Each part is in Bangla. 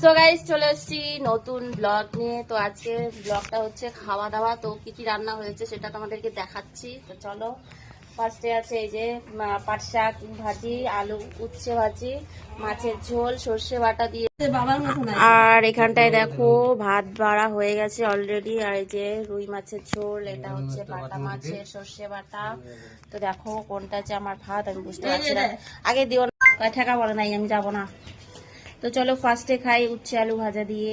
সো গাইস চলে এসেছি নতুন ব্লগ নিয়ে। তো আজকে ব্লগটা হচ্ছে খাওয়া দাওয়া তো কি কি রান্না হয়েছে সেটা তোমাদেরকে দেখাচ্ছি। তো চলো ফার্স্টে আছে এই যে পাট শাক ভাজি আলু উচ্ছে ভাজি মাছের ঝোল সর্ষে বাটা দিয়ে। আর এখানটায় দেখো ভাত বাড়া হয়ে গেছে অলরেডি আর এই যে রুই মাছের ঝোল এটা হচ্ছে বাটা মাছের সর্ষে বাটা। তো দেখো কোনটা যে আমার ভাত আমি বুঝতে পারছি না। আগে দিও না। ঠেকা বলে নাই আমি যাব না। তো চলো ফার্স্টে খাই উচ্ছে আলু ভাজা দিয়ে।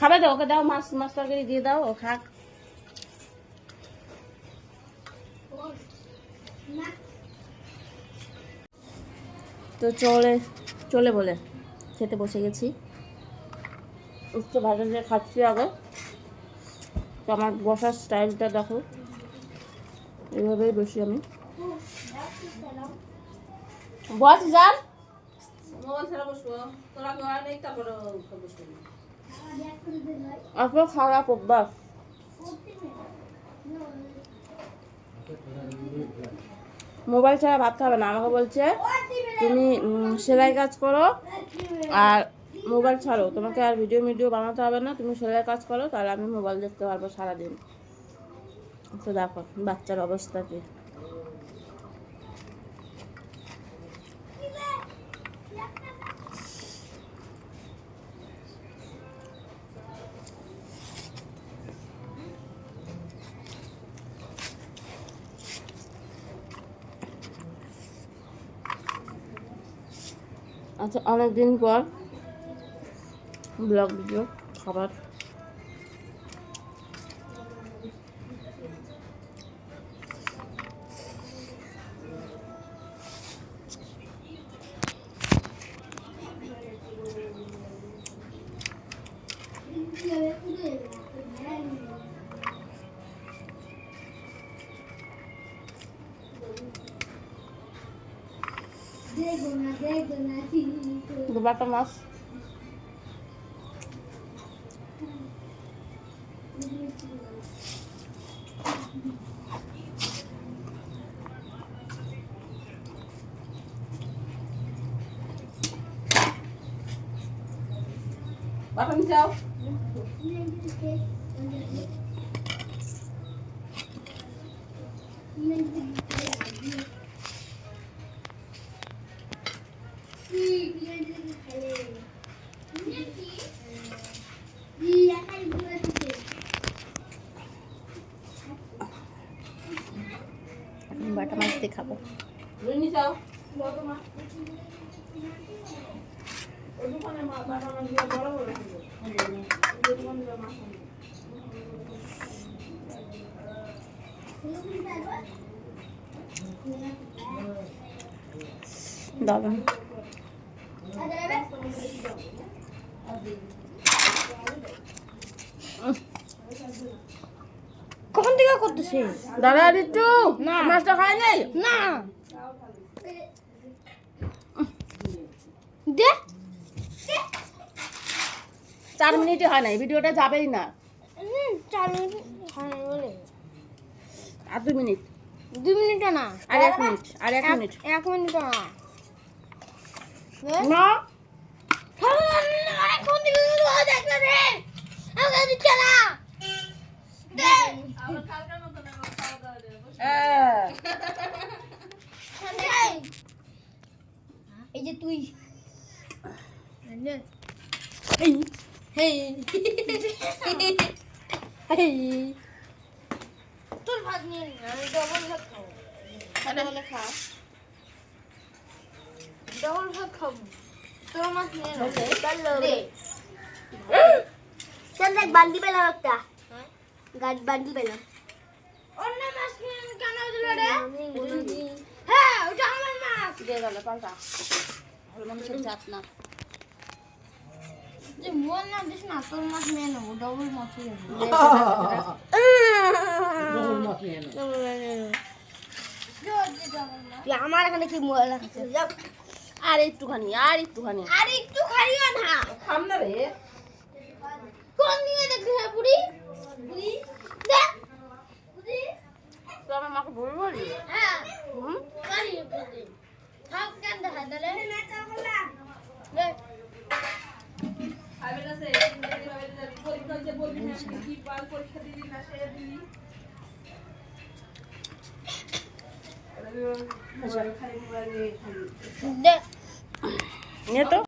খাবে দাও ওকে দাও মাছ মাছ তরকারি দিয়ে দাও ও খাক। তো চলে চলে বলে খেতে বসে গেছি। উচ্ছে ভাজা দিয়ে খাচ্ছি আগে। তো আমার বসার স্টাইলটা দেখো। এইভাবেই বসি আমি। বস যান খারাপ অভ্যাস। মোবাইল ছাড়া ভাত খাবে না, আমাকে বলছে, তুমি সেলাই কাজ করো আর মোবাইল ছাড়ো। তোমাকে আর ভিডিও ভিডিও বানাতে হবে না, তুমি সেলাই কাজ করো, তাহলে আমি মোবাইল দেখতে পারব সারাদিন। তো দেখো, বাচ্চার অবস্থা কি। আচ্ছা অনেকদিন পর ব্লগ ভিডিও খাবার দুবারটা মাছ বাটান চাও বাটা মাছ দিয়ে খাব চাও দাদা। কখন থেকে করতেছে? দাদা একটু না। মাছটা খাই নাই না। দে। চার মিনিটই হয় নাই ভিডিওটা যাবেই না। চার মিনিট হয় না বলে। আর দু মিনিট। দুই মিনিট না। আর এক মিনিট আর এক মিনিট। এক মিনিট না। না। অনেকক্ষণ দেখলে রে। আমাকে দিচ্ছে না। দে। এই। এই যে তুই। তোর ভাত নিয়ে ডবল ভাত খাব। খা। ডবল ভাত খাব। তোর মাছ নিয়ে। চল দেখ বান্ডি পেলাম একটা। হ্যাঁ? গাছ বান্ডি পেলাম অন্য মাছ কেন দিল রে? হ্যাঁ ওটা আমার মাছ। দিয়ে গেল পাল্টা। ভালো মানুষের জাত না। যে না দিস না তোর মাছ নিয়ে নেব ডবল মাছ নিয়ে নেব। আমার এখানে কি মোবাইল রাখছিস যাও। আর একটুখানি আর একটুখানি। আর একটু থাক কেন দেখা তাহলে নে তো।